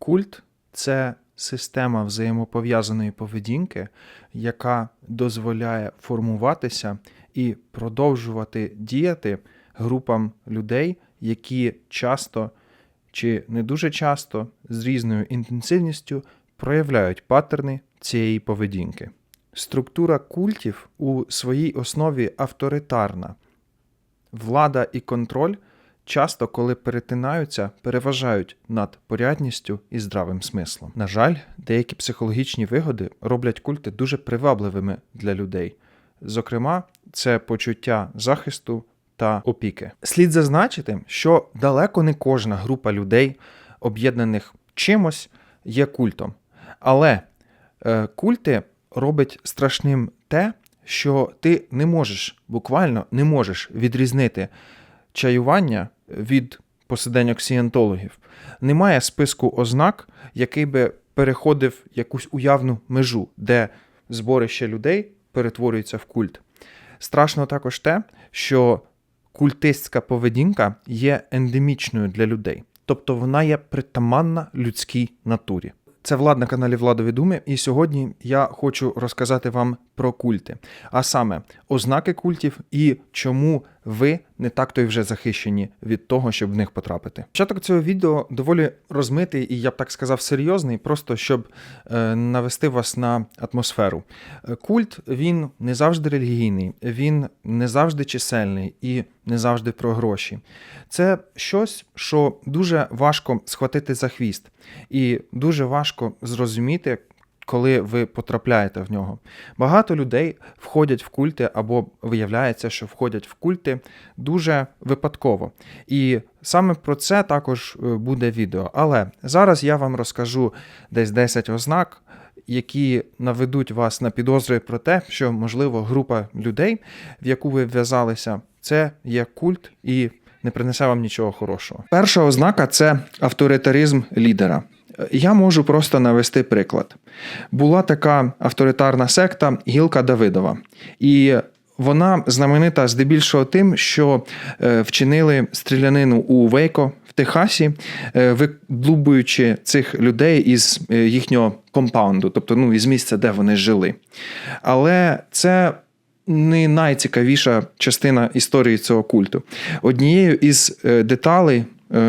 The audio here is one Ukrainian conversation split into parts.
Культ це система взаємопов'язаної поведінки, яка дозволяє формуватися і продовжувати діяти групам людей, які часто чи не дуже часто з різною інтенсивністю проявляють паттерни цієї поведінки. Структура культів у своїй основі авторитарна. Влада і контроль часто, коли перетинаються, переважають над порядністю і здравим смислом. На жаль, деякі психологічні вигоди роблять культи дуже привабливими для людей. Зокрема, це почуття захисту та опіки. Слід зазначити, що далеко не кожна група людей, об'єднаних чимось, є культом. Але е, культи робить страшним те, що ти не можеш, буквально не можеш відрізнити чаювання від посиденьок сієнтологів. Немає списку ознак, який би переходив якусь уявну межу, де зборище людей перетворюється в культ. Страшно також те, що культистська поведінка є ендемічною для людей, тобто вона є притаманна людській натурі. Це влад на каналі Владові Думи, і сьогодні я хочу розказати вам про культи, а саме ознаки культів і чому ви не так то й вже захищені від того, щоб в них потрапити. Початок цього відео доволі розмитий і я б так сказав серйозний, просто щоб е, навести вас на атмосферу. Е, Культ він не завжди релігійний, він не завжди чисельний і не завжди про гроші. Це щось, що дуже важко схватити за хвіст, і дуже важко зрозуміти, коли ви потрапляєте в нього. Багато людей входять в культи або виявляється, що входять в культи дуже випадково. І саме про це також е, буде відео. Але зараз я вам розкажу десь 10 ознак. Які наведуть вас на підозри про те, що, можливо, група людей, в яку ви вв'язалися, це є культ і не принесе вам нічого хорошого. Перша ознака це авторитаризм лідера. Я можу просто навести приклад. Була така авторитарна секта Гілка Давидова, і вона знаменита здебільшого тим, що е, вчинили стрілянину у Вейко в Техасі, е, видлубуючи цих людей із е, їхнього компаунду, тобто ну, із місця, де вони жили. Але це не найцікавіша частина історії цього культу. Однією із деталей.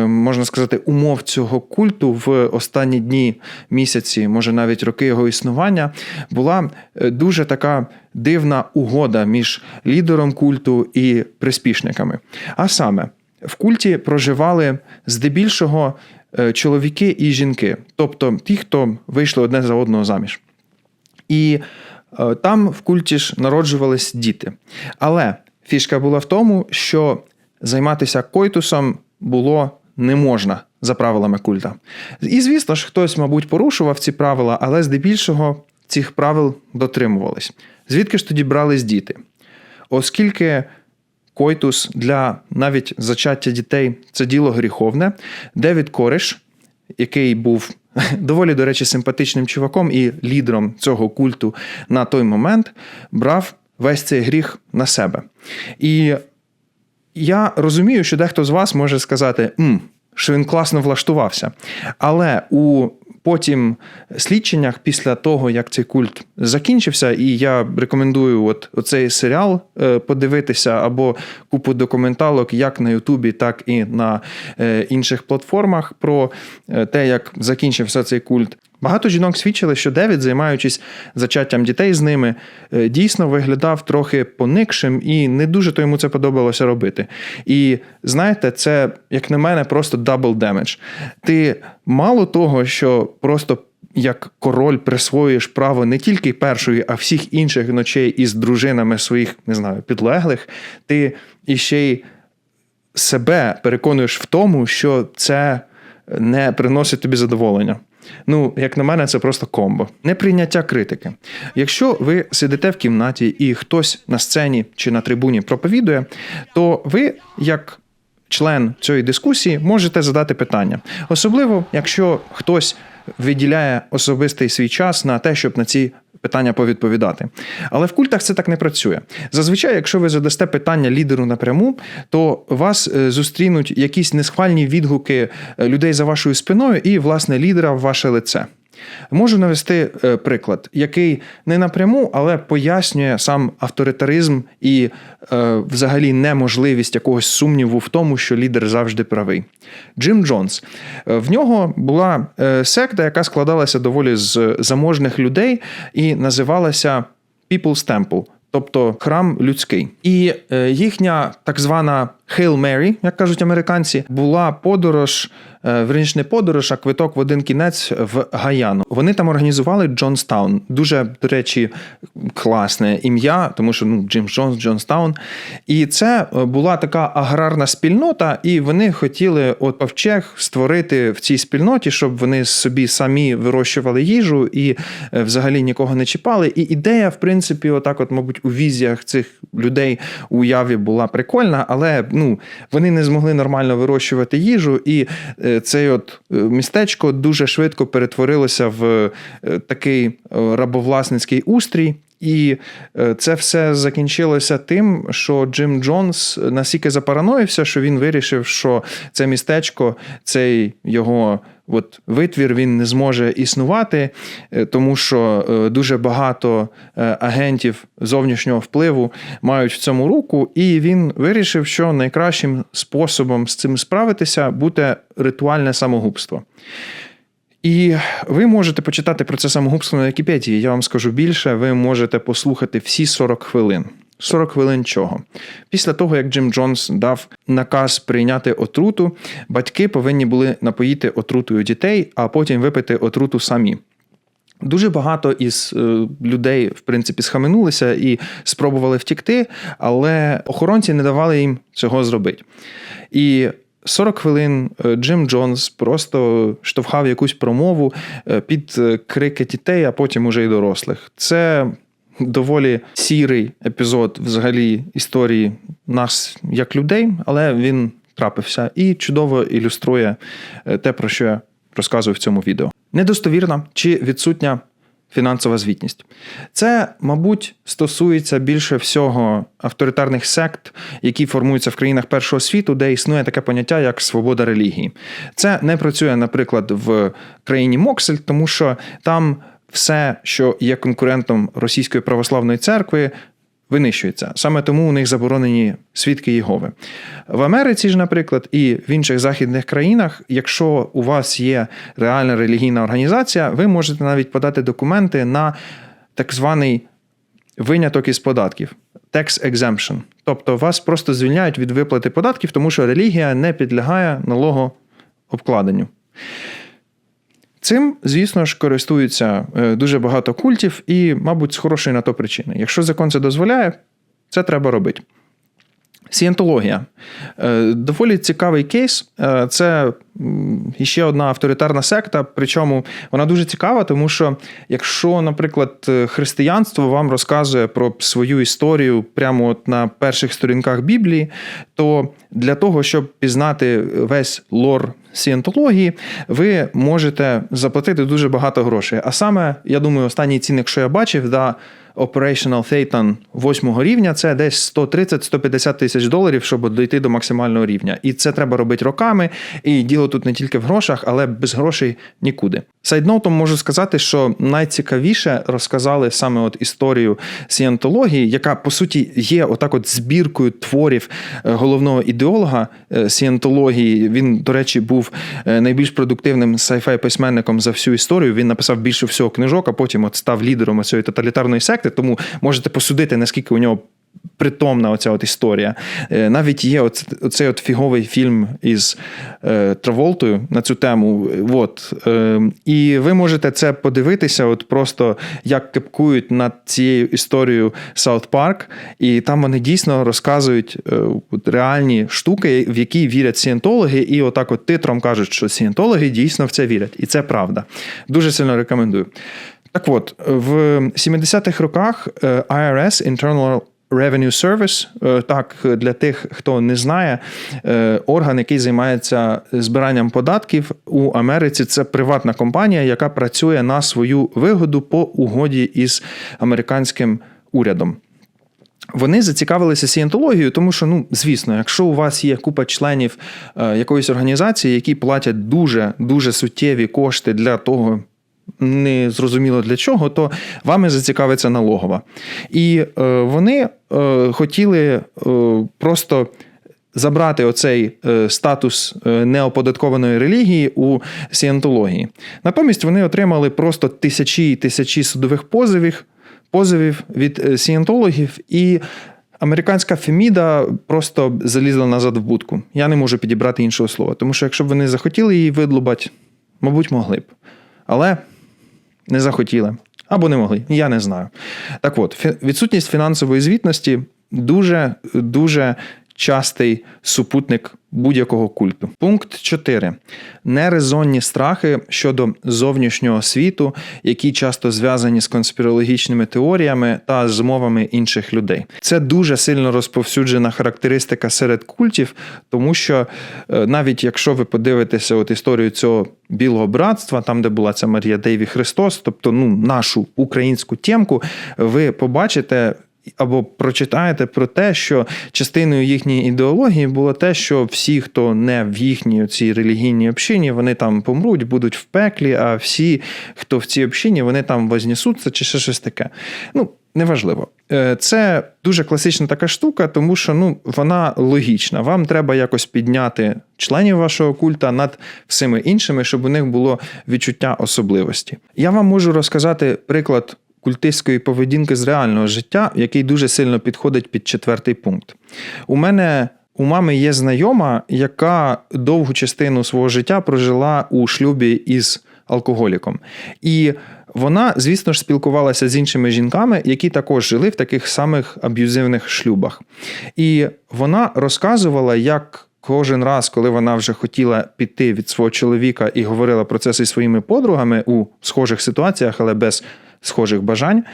Можна сказати, умов цього культу в останні дні місяці, може навіть роки його існування, була дуже така дивна угода між лідером культу і приспішниками. А саме, в культі проживали здебільшого чоловіки і жінки, тобто ті, хто вийшли одне за одного заміж. І там в культі ж народжувались діти. Але фішка була в тому, що займатися койтусом було не можна за правилами культа. І, звісно ж, хтось, мабуть, порушував ці правила, але здебільшого цих правил дотримувались. Звідки ж тоді брались діти? Оскільки койтус для навіть зачаття дітей це діло гріховне, Девід Кореш, який був доволі, до речі, симпатичним чуваком і лідером цього культу на той момент, брав весь цей гріх на себе. І я розумію, що дехто з вас може сказати, М, що він класно влаштувався. Але у потім слідченнях, після того, як цей культ закінчився, і я рекомендую от оцей серіал е, подивитися або купу документалок як на Ютубі, так і на е, інших платформах про е, те, як закінчився цей культ. Багато жінок свідчили, що Девід, займаючись зачаттям дітей з ними, дійсно виглядав трохи поникшим і не дуже то йому це подобалося робити. І знаєте, це, як на мене, просто double damage. Ти мало того, що просто. Як король присвоюєш право не тільки першої, а всіх інших ночей із дружинами своїх, не знаю, підлеглих, ти іще й себе переконуєш в тому, що це не приносить тобі задоволення. Ну, як на мене, це просто комбо. Неприйняття критики. Якщо ви сидите в кімнаті і хтось на сцені чи на трибуні проповідує, то ви, як член цієї дискусії, можете задати питання. Особливо, якщо хтось виділяє особистий свій час на те, щоб на ці питання повідповідати. Але в культах це так не працює. Зазвичай, якщо ви задасте питання лідеру напряму, то вас е, зустрінуть якісь несхвальні відгуки е, людей за вашою спиною і, власне, лідера в ваше лице. Можу навести е, приклад, який не напряму, але пояснює сам авторитаризм і е, взагалі неможливість якогось сумніву в тому, що лідер завжди правий. Джим Джонс. Е, В нього була е, секта, яка складалася доволі з заможних людей і називалася People's Temple. Тобто храм людський, і їхня так звана Hail Mary, як кажуть американці, була подорож, е, верніше не подорож, а квиток в один кінець в Гаяну. Вони там організували Джонстаун. Дуже, до речі, класне ім'я, тому що ну, Джим Джонс, Джонстаун. І це е, була така аграрна спільнота, і вони хотіли от ковчег створити в цій спільноті, щоб вони собі самі вирощували їжу і е, взагалі нікого не чіпали. І ідея, в принципі, отак, от, мабуть, у візіях цих людей уяві була прикольна, але ну, вони не змогли нормально вирощувати їжу, і це от е, містечко дуже швидко перетворилося в е, такий е, рабовласницький устрій. І е, це все закінчилося тим, що Джим Джонс настільки запараноївся, що він вирішив, що це містечко, цей його от витвір він не зможе існувати, е, тому що е, дуже багато е, агентів зовнішнього впливу мають в цьому руку, і він вирішив, що найкращим способом з цим справитися буде ритуальне самогубство. І ви можете почитати про це самогубство на Вікіпедії. Я вам скажу більше, ви можете послухати всі 40 хвилин. 40 хвилин чого? Після того, як Джим Джонс дав наказ прийняти отруту, батьки повинні були напоїти отрутою дітей, а потім випити отруту самі. Дуже багато із е, людей, в принципі, схаменулися і спробували втікти, але охоронці не давали їм цього зробити. І 40 хвилин е, Джим Джонс просто штовхав якусь промову е, під крики дітей, а потім уже й дорослих. Це доволі сірий епізод взагалі історії нас як людей, але він трапився і чудово ілюструє е, те, про що я розказую в цьому відео. Недостовірна чи відсутня фінансова звітність. Це, мабуть, стосується більше всього авторитарних сект, які формуються в країнах першого світу, де існує таке поняття як свобода релігії. Це не працює, наприклад, в країні Моксель, тому що там все, що є конкурентом Російської православної церкви, винищується. Саме тому у них заборонені свідки Єгови. В Америці ж, наприклад, і в інших західних країнах, якщо у вас є реальна релігійна організація, ви можете навіть подати документи на так званий виняток із податків. Tax exemption. Тобто вас просто звільняють від виплати податків, тому що релігія не підлягає налогообкладенню. Цим, звісно ж, користуються е, дуже багато культів і, мабуть, з хорошої на то причини. Якщо закон це дозволяє, це треба робити. Сієнтологія. Е, Доволі цікавий кейс. Е, Це м, іще одна авторитарна секта. Причому вона дуже цікава, тому що якщо, наприклад, е, християнство вам розказує про свою історію прямо от на перших сторінках Біблії, то для того, щоб пізнати весь лор сієнтології, ви можете заплатити дуже багато грошей. А саме, я думаю, останній цінник, що я бачив, да, Operational Thetan 8 рівня це десь 130-150 тисяч доларів, щоб дійти до максимального рівня. І це треба робити роками. І діло тут не тільки в грошах, але без грошей нікуди. Сайднотом можу сказати, що найцікавіше розказали саме от історію сієнтології, яка по суті є отак от збіркою творів е, головного ідеолога е, сієнтології. Він, до речі, був е, найбільш продуктивним сайфай письменником за всю історію. Він написав більше всього книжок, а потім от став лідером цієї тоталітарної секти. Тому можете посудити, наскільки у нього. Притомна оця от історія. Е, Навіть є оц- оцей от фіговий фільм із е, Траволтою на цю тему. От. Е, і ви можете це подивитися, от просто як кепкують над цією історією Саут Парк, і там вони дійсно розказують реальні штуки, в які вірять сієнтологи, і отак от титром кажуть, що сієнтологи дійсно в це вірять. І це правда. Дуже сильно рекомендую. Так от, в 70-х роках е, IRS, Internal Revenue Service, е, так для тих, хто не знає, е, орган, який займається збиранням податків у Америці, це приватна компанія, яка працює на свою вигоду по угоді із американським урядом. Вони зацікавилися сієнтологією, тому що, ну, звісно, якщо у вас є купа членів якоїсь організації, які платять дуже дуже суттєві кошти для того, не зрозуміло для чого, то вами зацікавиться налогова. І е, вони е, хотіли е, просто. Забрати оцей е, статус е, неоподаткованої релігії у сієнтології. Натомість вони отримали просто тисячі і тисячі судових позовів, позовів від е, сієнтологів, і американська Феміда просто залізла назад в будку. Я не можу підібрати іншого слова, тому що якщо б вони захотіли її видлубати, мабуть, могли б. Але не захотіли або не могли, я не знаю. Так от, відсутність фінансової звітності дуже дуже частий супутник будь-якого культу. Пункт 4. Нерезонні страхи щодо зовнішнього світу, які часто зв'язані з конспірологічними теоріями та змовами інших людей. Це дуже сильно розповсюджена характеристика серед культів, тому що е, навіть якщо ви подивитеся от історію цього білого братства, там де була ця Марія Дейві Христос, тобто ну нашу українську тємку, ви побачите або прочитаєте про те, що частиною їхньої ідеології було те, що всі, хто не в їхній цій релігійній общині, вони там помруть, будуть в пеклі, а всі, хто в цій общині, вони там вознесуться чи ще щось таке. Ну, неважливо. Е, це дуже класична така штука, тому що ну, вона логічна. Вам треба якось підняти членів вашого культа над всіми іншими, щоб у них було відчуття особливості. Я вам можу розказати приклад культистської поведінки з реального життя, який дуже сильно підходить під четвертий пункт. У мене у мами є знайома, яка довгу частину свого життя прожила у шлюбі із алкоголіком. І вона, звісно ж, спілкувалася з іншими жінками, які також жили в таких самих аб'юзивних шлюбах. І вона розказувала, як. Кожен раз, коли вона вже хотіла піти від свого чоловіка і говорила про це зі своїми подругами у схожих ситуаціях, але без схожих бажань.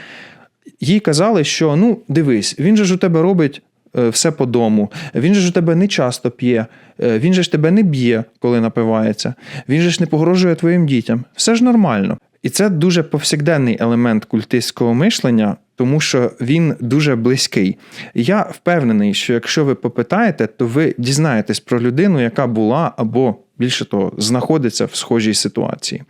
Їй казали, що ну, дивись, він же ж у тебе робить е, все по дому, він же ж тебе не часто п'є, е, він же ж тебе не б'є, коли напивається, він же ж не погрожує твоїм дітям. Все ж нормально. І це дуже повсякденний елемент культистського мишлення, тому що він дуже близький. Я впевнений, що якщо ви попитаєте, то ви дізнаєтесь про людину, яка була або більше того, знаходиться в схожій ситуації.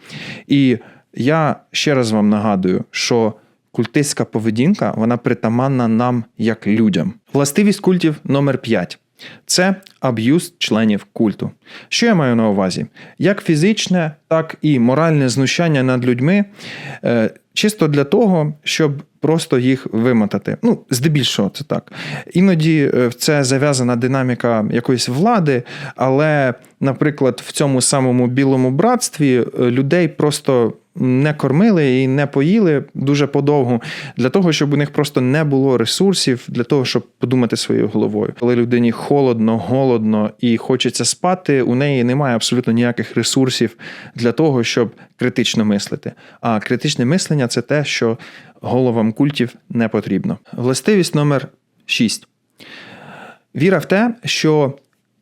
І я ще раз вам нагадую, що культистська поведінка вона притаманна нам як людям. Властивість культів номер 5 це аб'юз членів культу. Що я маю на увазі? Як фізичне, так і моральне знущання над людьми, е, чисто для того, щоб просто їх вимотати. Ну, здебільшого, це так. Іноді е, це зав'язана динаміка якоїсь влади, але, наприклад, в цьому самому білому братстві е, людей просто не кормили і не поїли дуже подовго для того, щоб у них просто не було ресурсів для того, щоб подумати своєю головою. Коли людині холодно, голодно і хочеться спати, у неї немає абсолютно ніяких ресурсів для того, щоб критично мислити. А критичне мислення це те, що головам культів не потрібно. Властивість номер 6. Віра в те, що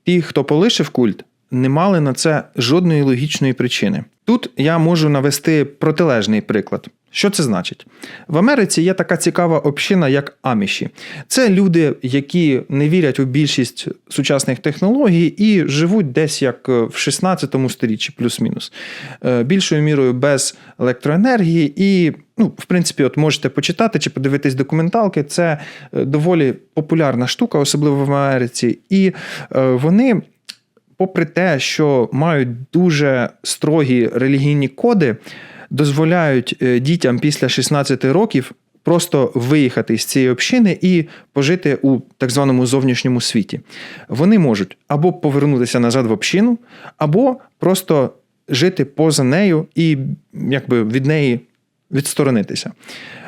ті, хто полишив культ, не мали на це жодної логічної причини. Тут я можу навести протилежний приклад. Що це значить? В Америці є така цікава община, як аміші. Це люди, які не вірять у більшість сучасних технологій і живуть десь як в 16 сторіччі, плюс-мінус, е, більшою мірою без електроенергії. І, ну, в принципі, от можете почитати чи подивитись документалки. Це е, доволі популярна штука, особливо в Америці. І е, вони попри те, що мають дуже строгі релігійні коди, дозволяють е, дітям після 16 років просто виїхати з цієї общини і пожити у так званому зовнішньому світі. Вони можуть або повернутися назад в общину, або просто жити поза нею і якби від неї відсторонитися.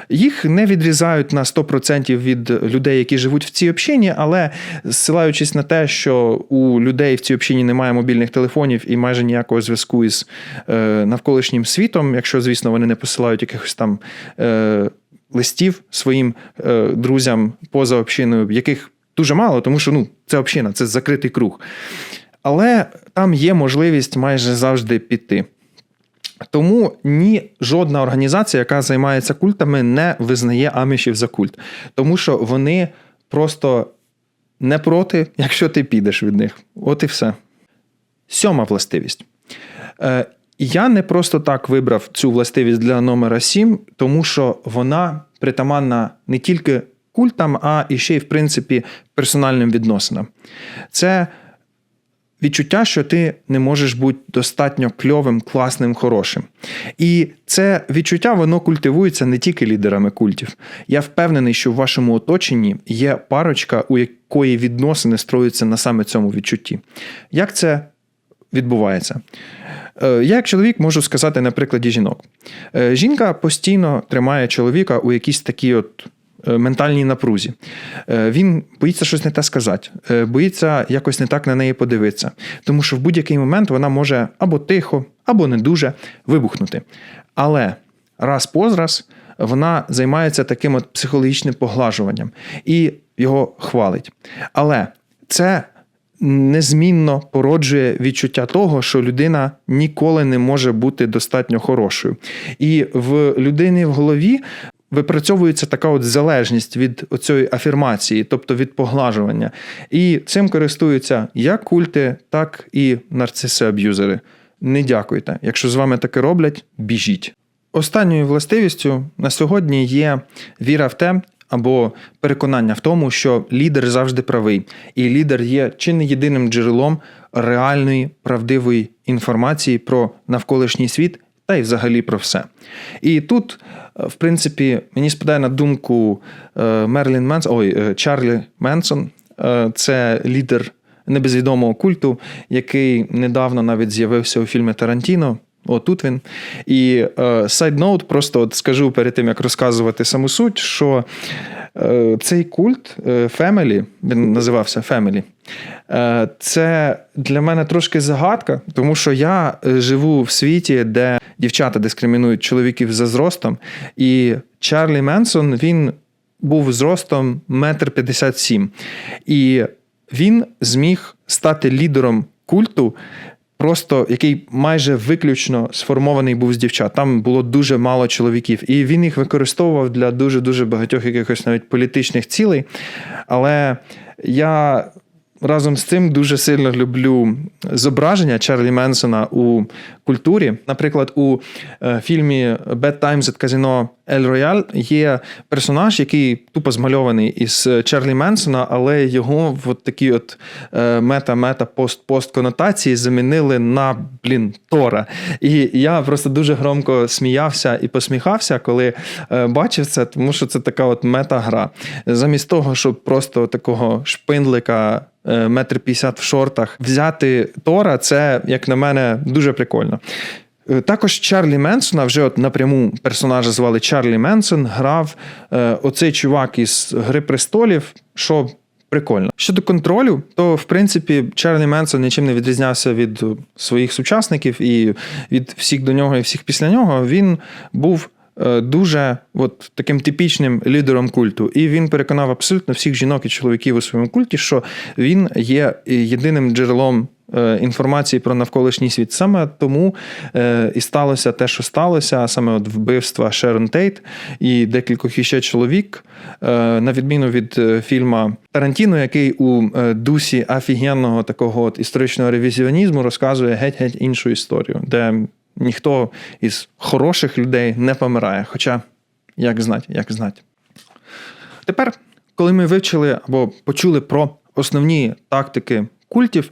Їх не відрізають на 100% від людей, які живуть в цій общині, але зсилаючись на те, що у людей в цій общині немає мобільних телефонів і майже ніякого зв'язку із е, навколишнім світом, якщо, звісно, вони не посилають якихось там. Е, листів своїм е, друзям поза общиною, яких дуже мало, тому що ну, це община, це закритий круг. Але там є можливість майже завжди піти. Тому ні жодна організація, яка займається культами, не визнає амішів за культ, тому що вони просто не проти, якщо ти підеш від них. От і все. Сьома властивість. Е, Я не просто так вибрав цю властивість для номера 7, тому що вона притаманна не тільки культам, а і ще й, в принципі, персональним відносинам. Це відчуття, що ти не можеш бути достатньо кльовим, класним, хорошим. І це відчуття воно культивується не тільки лідерами культів. Я впевнений, що в вашому оточенні є парочка, у якої відносини строються на саме цьому відчутті. Як це відбувається? Е, Я, як чоловік, можу сказати на прикладі жінок. Е, Жінка постійно тримає чоловіка у якійсь такій от ментальній напрузі. Е, Він боїться щось не те сказати, е, боїться якось не так на неї подивитися. Тому що в будь-який момент вона може або тихо, або не дуже вибухнути. Але раз позраз вона займається таким от психологічним поглажуванням і його хвалить. Але це незмінно породжує відчуття того, що людина ніколи не може бути достатньо хорошою. І в людини в голові. Випрацьовується така от залежність від цієї афірмації, тобто від поглажування. І цим користуються як культи, так і нарциси-аб'юзери. Не дякуйте. Якщо з вами таке роблять, біжіть. Останньою властивістю на сьогодні є віра в те, або переконання в тому, що лідер завжди правий, і лідер є чи не єдиним джерелом реальної правдивої інформації про навколишній світ та й взагалі про все. І тут, в принципі, мені спадає на думку е, Мерлін Менсон, ой, е, Чарлі Менсон, Е, це лідер небезвідомого культу, який недавно навіть з'явився у фільмі Тарантіно. Отут він. І сайдноут, просто от скажу перед тим, як розказувати саму суть, що е, цей культ е, Family, він називався е, це для мене трошки загадка, тому що я е, живу в світі, де дівчата дискримінують чоловіків за зростом. І Чарлі Менсон він був зростом метр п'ятдесят сім. І він зміг стати лідером культу, просто який майже виключно сформований був з дівчат. Там було дуже мало чоловіків, і він їх використовував для дуже дуже багатьох якихось навіть політичних цілей. Але я. Разом з цим дуже сильно люблю зображення Чарлі Менсона у культурі. Наприклад, у е, фільмі Bad Times at Casino El Royale є персонаж, який тупо змальований із Чарлі Менсона, але його в от такі от е, мета-мета пост-пост конотації замінили на блін Тора. І я просто дуже громко сміявся і посміхався, коли е, бачив це, тому що це така от мета-гра. Замість того, щоб просто такого шпиндлика. Е, Метр п'ятдесят в шортах взяти Тора, це, як на мене, дуже прикольно. Е, Також Чарлі Менсона, вже от напряму персонажа звали Чарлі Менсон, грав е, оцей чувак із Гри престолів, що прикольно. Щодо контролю, то в принципі Чарлі Менсон нічим не відрізнявся від своїх сучасників і від всіх до нього і всіх після нього. Він був. Е, Дуже от таким типічним лідером культу, і він переконав абсолютно всіх жінок і чоловіків у своєму культі, що він є єдиним джерелом е, інформації про навколишній світ. Саме тому е, і сталося те, що сталося, саме от вбивства Шерон Тейт і декількох іще чоловік, на відміну від фільма Тарантіно, який у дусі офігенного такого от історичного ревізіонізму розказує геть-геть іншу історію, де ніхто із хороших людей не помирає. Хоча, як знати, як знати. Тепер, коли ми вивчили або почули про основні тактики культів,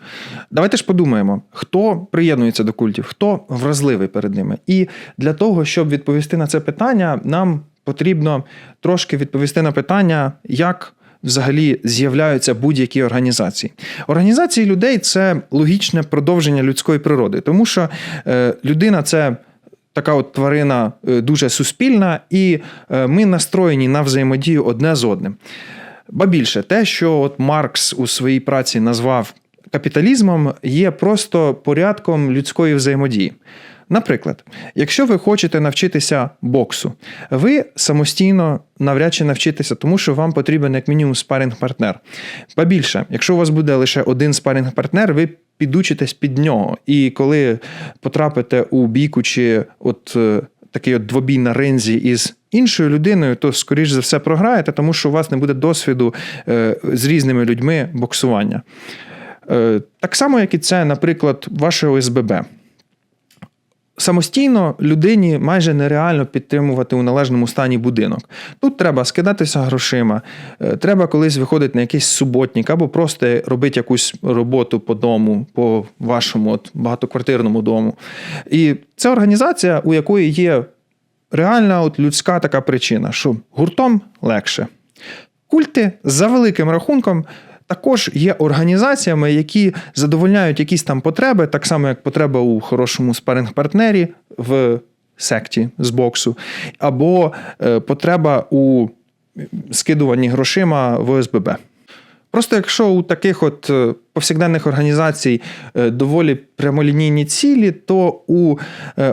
давайте ж подумаємо, хто приєднується до культів, хто вразливий перед ними. І для того, щоб відповісти на це питання, нам потрібно трошки відповісти на питання, як. Взагалі з'являються будь-які організації. Організації людей це логічне продовження людської природи, тому що е, людина це така от тварина е, дуже суспільна, і е, ми настроєні на взаємодію одне з одним. Ба більше, те, що от Маркс у своїй праці назвав капіталізмом, є просто порядком людської взаємодії. Наприклад, якщо ви хочете навчитися боксу, ви самостійно навряд чи навчитеся, тому що вам потрібен як мінімум спарінг-партнер. Побільше, якщо у вас буде лише один спарінг-партнер, ви підучитесь під нього. І коли потрапите у бійку чи от е, такий от двобій на ринзі із іншою людиною, то скоріш за все програєте, тому що у вас не буде досвіду е, з різними людьми боксування. Е, Так само, як і це, наприклад, ваше ОСББ. Самостійно людині майже нереально підтримувати у належному стані будинок. Тут треба скидатися грошима, е, треба колись виходити на якийсь суботник або просто робити якусь роботу по дому, по вашому от, багатоквартирному дому. І це організація, у якої є реальна от людська така причина, що гуртом легше. Культи за великим рахунком також є організаціями, які задовольняють якісь там потреби, так само як потреба у хорошому спаринг-партнері в секті з боксу, або е, потреба у скидуванні грошима в ОСББ. Просто якщо у таких от е, повсякденних організацій е, доволі прямолінійні цілі, то у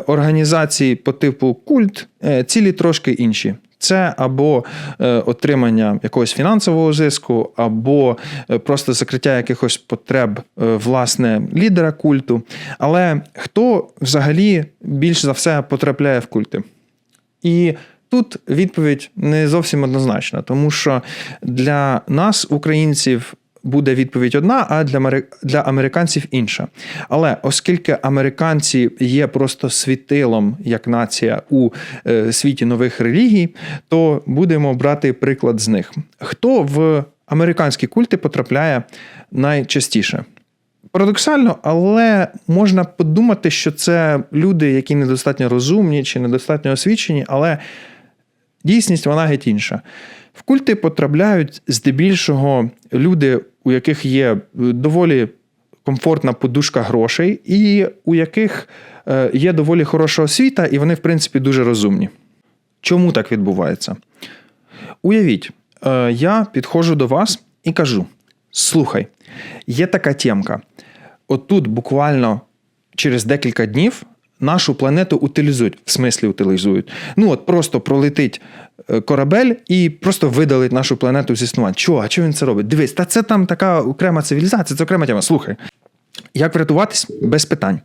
організацій по типу культ цілі трошки інші. Це або е, отримання якогось фінансового зиску, або е, просто закриття якихось потреб е, власне лідера культу. Але хто взагалі більш за все потрапляє в культи? І тут відповідь не зовсім однозначна, тому що для нас, українців, буде відповідь одна, а для для американців інша. Але оскільки американці є просто світилом як нація у е, світі нових релігій, то будемо брати приклад з них. Хто в американські культи потрапляє найчастіше? Парадоксально, але можна подумати, що це люди, які недостатньо розумні чи недостатньо освічені, але дійсність вона геть інша. В культи потрапляють здебільшого люди, у яких є е, доволі комфортна подушка грошей, і у яких е, є доволі хороша освіта, і вони, в принципі, дуже розумні. Чому так відбувається? Уявіть, е, я підходжу до вас і кажу: слухай, є така тємка. Отут буквально через декілька днів нашу планету утилізують. В смислі утилізують. Ну от просто пролетить е, корабель і просто видалить нашу планету з існування. Чого? А чого він це робить? Дивись, та це там така окрема цивілізація, це окрема тема. Слухай. Як врятуватись? Без питань.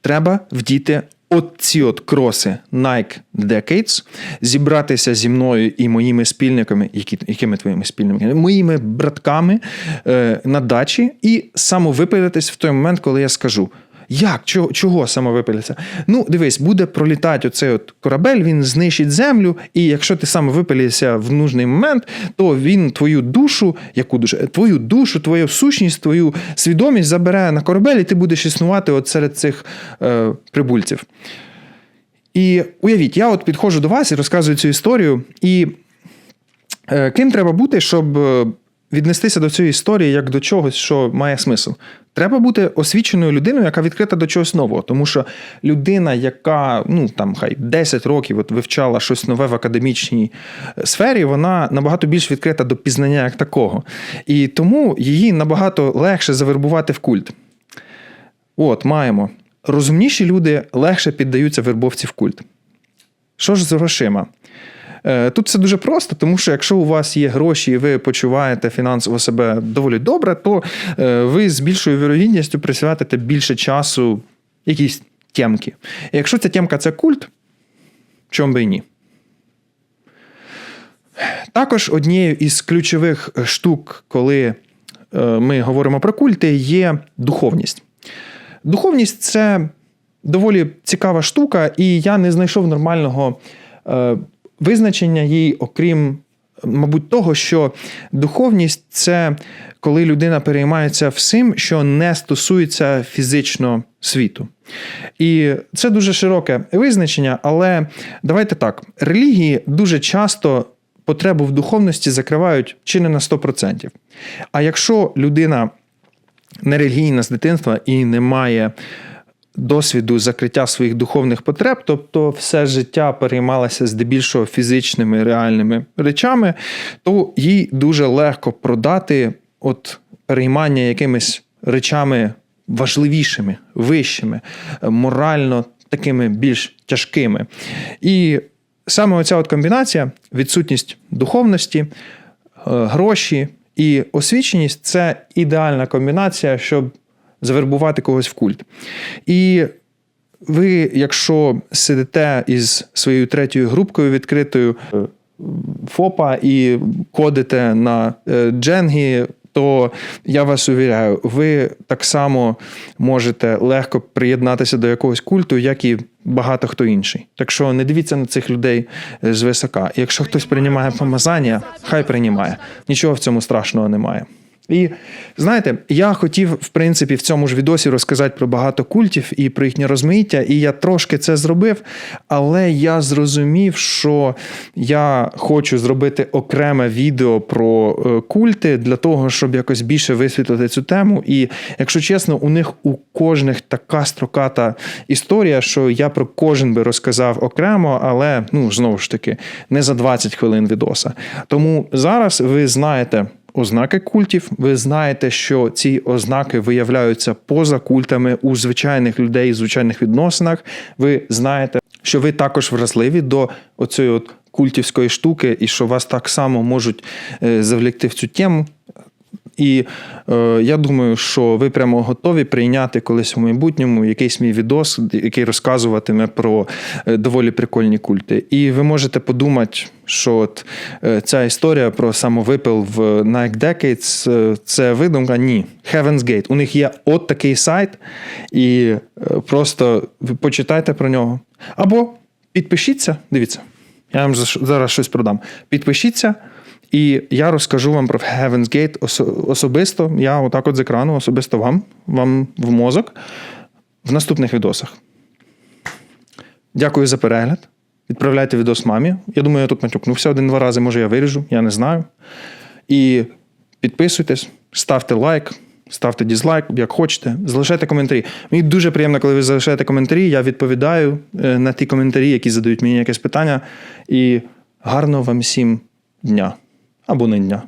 Треба вдіти от ці от кроси Nike Decades, зібратися зі мною і моїми спільниками, які, якими твоїми спільниками, моїми братками е, на дачі, і самовипилитись в той момент, коли я скажу. Як? Чого, чого самовипилитися? Ну, дивись, буде пролітати оцей от корабель, він знищить землю, і якщо ти самовипилися в нужний момент, то він твою душу, яку душу, твою душу, твою сущність, твою свідомість забере на корабель, і ти будеш існувати от серед цих е, прибульців. І уявіть, я от підходжу до вас і розказую цю історію, і е, ким треба бути, щоб е, віднестися до цієї історії як до чогось, що має смисл. Треба бути освіченою людиною, яка відкрита до чогось нового. Тому що людина, яка ну там хай 10 років от вивчала щось нове в академічній е, сфері, вона набагато більш відкрита до пізнання як такого. І тому її набагато легше завербувати в культ. От, маємо. Розумніші люди легше піддаються вербовці в культ. Що ж з грошима? Е, Тут все дуже просто, тому що якщо у вас є гроші і ви почуваєте фінансово себе доволі добре, то е, ви з більшою вірогідністю присвятите більше часу якійсь тємки. Якщо ця тємка це культ, чому би і ні? Також однією із ключових штук, коли е, ми говоримо про культи, є духовність. Духовність це доволі цікава штука, і я не знайшов нормального визначення їй, окрім, мабуть, того, що духовність це коли людина переймається всім, що не стосується фізично світу. І це дуже широке визначення, але давайте так: релігії дуже часто. Потребу в духовності закривають чи не на 100%. А якщо людина нерелігійна з дитинства і не має досвіду закриття своїх духовних потреб, тобто все життя переймалося здебільшого фізичними реальними речами, то їй дуже легко продати от переймання якимись речами важливішими, вищими, морально такими більш тяжкими. І саме оця от комбінація, відсутність духовності, е, гроші і освіченість це ідеальна комбінація, щоб завербувати когось в культ. І ви, якщо сидите із своєю третьою групкою відкритою е, ФОПа і кодите на е, Дженгі, то я вас увіряю, ви так само можете легко приєднатися до якогось культу, як і багато хто інший. Так що не дивіться на цих людей е, звисока. І якщо хтось приймає помазання, хай приймає. Нічого в цьому страшного немає. І знаєте, я хотів, в принципі, в цьому ж відосі розказати про багато культів і про їхнє розмаїття, і я трошки це зробив, але я зрозумів, що я хочу зробити окреме відео про е, культи для того, щоб якось більше висвітлити цю тему. І якщо чесно, у них у кожних така строката історія, що я про кожен би розказав окремо, але ну знову ж таки не за 20 хвилин відоса. Тому зараз ви знаєте. Ознаки культів, ви знаєте, що ці ознаки виявляються поза культами у звичайних людей, звичайних відносинах. Ви знаєте, що ви також вразливі до оцієї от культівської штуки, і що вас так само можуть е, завлікти в цю тему. І е, я думаю, що ви прямо готові прийняти колись у майбутньому якийсь мій відос, який розказуватиме про е, доволі прикольні культи. І ви можете подумати, що от е, ця історія про самовипил в Nike Decades е, це видумка. Ні, Heaven's Gate. У них є от такий сайт, і е, просто почитайте про нього. Або підпишіться, дивіться, я вам зараз щось продам. Підпишіться. І я розкажу вам про Heaven's Gate особисто. Я отак от з екрану, особисто вам, вам в мозок в наступних відосах. Дякую за перегляд. Відправляйте відос мамі. Я думаю, я тут матюкнувся один-два рази, може я виріжу, я не знаю. І підписуйтесь, ставте лайк, ставте дізлайк, як хочете, залишайте коментарі. Мені дуже приємно, коли ви залишаєте коментарі. Я відповідаю е, на ті коментарі, які задають мені якесь питання. І гарного вам всім дня або не дня.